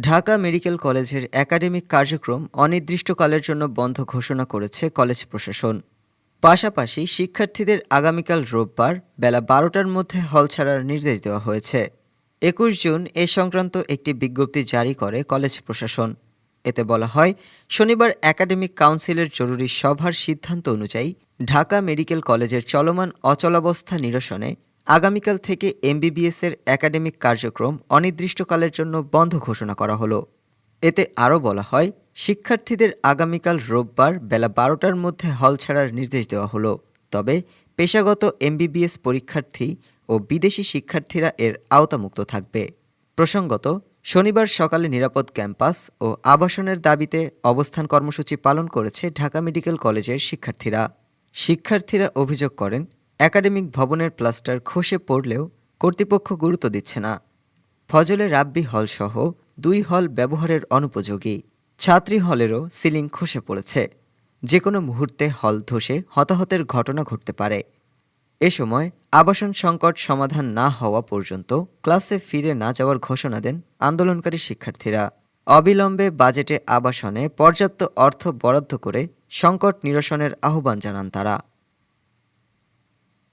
Dhaka medical কলেজের academic কার্যক্রম অনির্দিষ্টকালের জন্য বন্ধ ঘোষণা করেছে কলেজ প্রশাসন। পাশাপাশি শিক্ষার্থীদের আগামীকাল রোববার বেলা বারোটার মধ্যে হল ছাড়ার নির্দেশ দেওয়া হয়েছে। একুশ জুন এ সংক্রান্ত একটি বিজ্ঞপ্তি জারি করে কলেজ প্রশাসন। এতে বলা হয়, শনিবার একাডেমিক কাউন্সিলের জরুরি সভার সিদ্ধান্ত অনুযায়ী ঢাকা মেডিকেল কলেজের চলমান অচলাবস্থা নিরসনে আগামীকাল থেকে এমবিবিএস এর একাডেমিক কার্যক্রম অনির্দিষ্টকালের জন্য বন্ধ ঘোষণা করা হলো। এতে আরও বলা হয়, শিক্ষার্থীদের আগামীকাল রোববার বেলা বারোটার মধ্যে হল ছাড়ার নির্দেশ দেওয়া হলো। তবে পেশাগত এমবিবিএস পরীক্ষার্থী ও বিদেশি শিক্ষার্থীরা এর আওতামুক্ত থাকবে। প্রসঙ্গত, শনিবার সকালে নিরাপদ ক্যাম্পাস ও আবাসনের দাবিতে অবস্থান কর্মসূচি পালন করেছে ঢাকা মেডিকেল কলেজের শিক্ষার্থীরা। শিক্ষার্থীরা অভিযোগ করেন একাডেমিক ভবনের প্লাস্টার খসে পড়লেও কর্তৃপক্ষ গুরুত্ব দিচ্ছে না। ফজলে রাব্বি হলসহ দুই হল ব্যবহারের অনুপযোগী। ছাত্রী হলেরও সিলিং খসে পড়েছে। যে কোনো মুহূর্তে হল ধসে হতাহতের ঘটনা ঘটতে পারে। এ সময় আবাসন সংকট সমাধান না হওয়া পর্যন্ত ক্লাসে ফিরে না যাওয়ার ঘোষণা দেন আন্দোলনকারী শিক্ষার্থীরা। অবিলম্বে বাজেটে আবাসনে পর্যাপ্ত অর্থ বরাদ্দ করে সংকট নিরসনের আহ্বান জানান তারা।